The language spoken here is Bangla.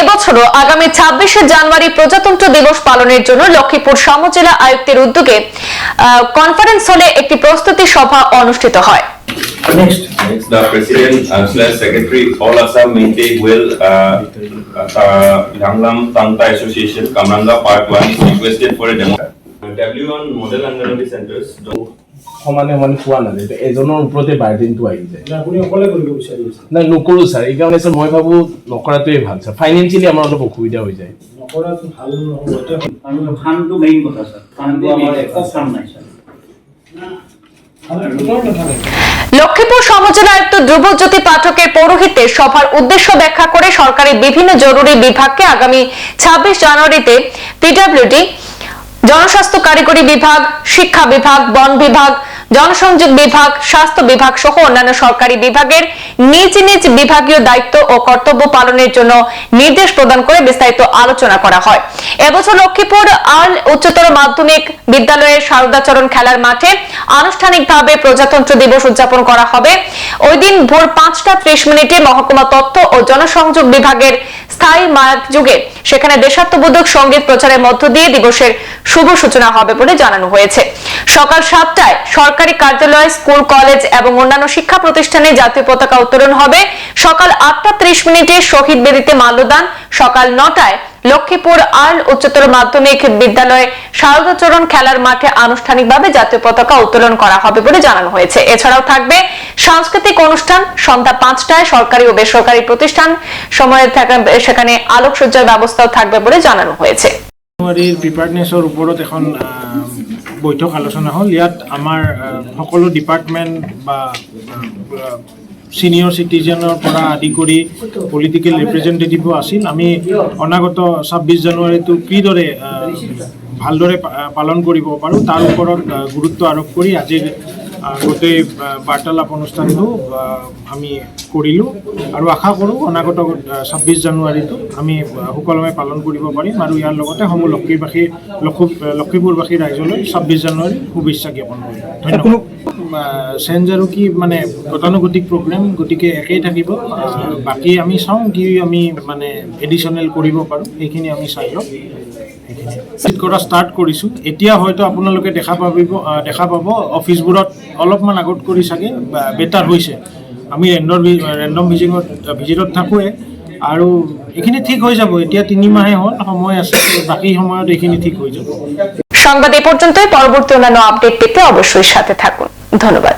এবছরও আগামী ছাব্বিশে জানুয়ারি প্রজাতন্ত্র দিবস পালনের জন্য লক্ষ্মীপুর সমজেলা আয়ুক্তের উদ্যোগে কনফারেন্স হলে একটি প্রস্তুতি সভা অনুষ্ঠিত হয় Next. Next, the president uh, slash secretary all Assam Minte will uh, uh, Yanglam Tanta Association Kamranga Part 1, requested for a demo. W1 model Anganwadi centers. don't- সমানে সমানে পোৱা নাযায় এজনৰ ওপৰতে বাৰ্ডেনটো আহি যায়। আপুনি অকলে কৰিব বিচাৰি নাই নকৰোঁ ছাৰ এইকাৰণে ছাৰ মই ভাবোঁ নকৰাটোৱে ভালো ছাৰ। ফাইনেন্সিয়েলি আমাৰ অলপ অসুবিধা হৈ যায়। নকৰাটো ভালো নহ'ব ফাণ্ডটো মেইন কথা ছাৰ ফাণ্ডটো আমাৰ একো ফাণ্ড নাই ছাৰ। কোনো কথা নাই লক্ষ্মীপুর সমজেলা আয়ুক্ত ধ্রুবজ্যোতি পাঠকের পৌরোহিত্যে সভার উদ্দেশ্য ব্যাখ্যা করে সরকারি বিভিন্ন জরুরি বিভাগকে আগামী ছাব্বিশ জানুয়ারিতে পিডব্লিউডি জনস্বাস্থ্য কারিগরি বিভাগ, শিক্ষা বিভাগ, বন বিভাগ, জনসংযোগ বিভাগ, স্বাস্থ্য বিভাগ সহ অন্যান্য সরকারি বিভাগের নিজ নিজ বিভাগীয় দায়িত্ব ও কর্তব্য পালনের জন্য নির্দেশ প্রদান করে বিস্তারিত আলোচনা করা হয়। এবছর লক্ষ্মীপুর আর্ল উচ্চতর মাধ্যমিক বিদ্যালয়ের শারদাচরণ খেলার মাঠে আনুষ্ঠানিকভাবে প্রজাতন্ত্র দিবস উদযাপন করা হবে। ওই দিন ভোর পাঁচটা ত্রিশ মিনিটে মহকুমা তথ্য ও জনসংযোগ বিভাগের স্থায়ী মায়াক যুগে সেখানে দেশাত্মবোধক সংগীত প্রচারের মধ্য দিয়ে দিবসের শুভ সূচনা হবে বলে জানানো হয়েছে। সকাল সাতটায় সরকারি কার্যালয়, স্কুল, কলেজ এবং অন্যান্য শিক্ষা প্রতিষ্ঠানে জাতীয় পতাকা উত্তোলন হবে। সকাল আটটা ত্রিশ মিনিটে শহীদ বেদিতে মাল্যদান। সকাল নটায় লক্ষ্মীপুর আর্ল উচ্চতর মাধ্যমিক বিদ্যালয়ে শারদাচরণ খেলার মাঠে আনুষ্ঠানিকভাবে জাতীয় পতাকা উত্তোলন করা হবে বলে জানানো হয়েছে। এছাড়াও থাকবে সাংস্কৃতিক অনুষ্ঠান সন্ধ্যা পাঁচটায় সরকারি ও বেসরকারি প্রতিষ্ঠান সময়ে থাকা- সেখানে আলোকসজ্জার ব্যবস্থাও থাকবে বলে জানানো হয়েছে। এখন বৈঠক আলোচনা হ'ল। ইয়াত আহ, সকলো ডিপাৰ্টমেণ্ট বা ছিনিয়ৰ চিটিজেনৰ পৰা আদি কৰি পলিটিকেল ৰিপ্ৰেজেণ্টেটিভো আছিল। আমি অনাগত ছাব্বিছ জানুৱাৰীটো কিদৰে ভালদৰে পালন কৰিব পাৰোঁ, তাৰ ওপৰত গুৰুত্ব আৰোপ কৰি গোটেই বাৰ্তালাপ অনুষ্ঠানটো আমি কৰিলোঁ আৰু আশা কৰোঁ অনাগত ছাব্বিছ জানুৱাৰীটো আমি সুকলমে পালন কৰিব পাৰিম আৰু ইয়াৰ লগতে সমূহ লক্ষীবাসী লক্ষী লক্ষীপুৰবাসী ৰাইজলৈ ছাব্বিছ জানুৱাৰী শুভেচ্ছা জ্ঞাপন কৰিম। ধন্যবাদ। চেঞ্জ আৰু কি মানে গতানুগতিক প্ৰগ্ৰেম গতিকে একেই থাকিব। বাকী আমি চাওঁ কি আমি মানে এডিশ্যনেল কৰিব পাৰোঁ, সেইখিনি আমি চাই লওঁ। চিট কৰা ষ্টাৰ্ট কৰিছোঁ। এতিয়া হয়তো আপোনালোকে দেখা পাবিব দেখা পাব। অফিচবোৰত অলপমান আগত কৰি চাগে বেটাৰ হৈছে। আমি ৰেণ্ডৰ ৰেণ্ডম ভিজিঙত ভিজিটত থাকোঁৱে। আৰু এইখিনি ঠিক হৈ যাব। এতিয়া তিনিমাহে হ'ল, সময় আছে। বাকী সময়ত এইখিনি ঠিক হৈ যাব। সংবাদ এ পর্যন্তই। পরবর্তী অন্যান্য আপডেট পেতে অবশ্যই সাথে থাকুন। ধন্যবাদ।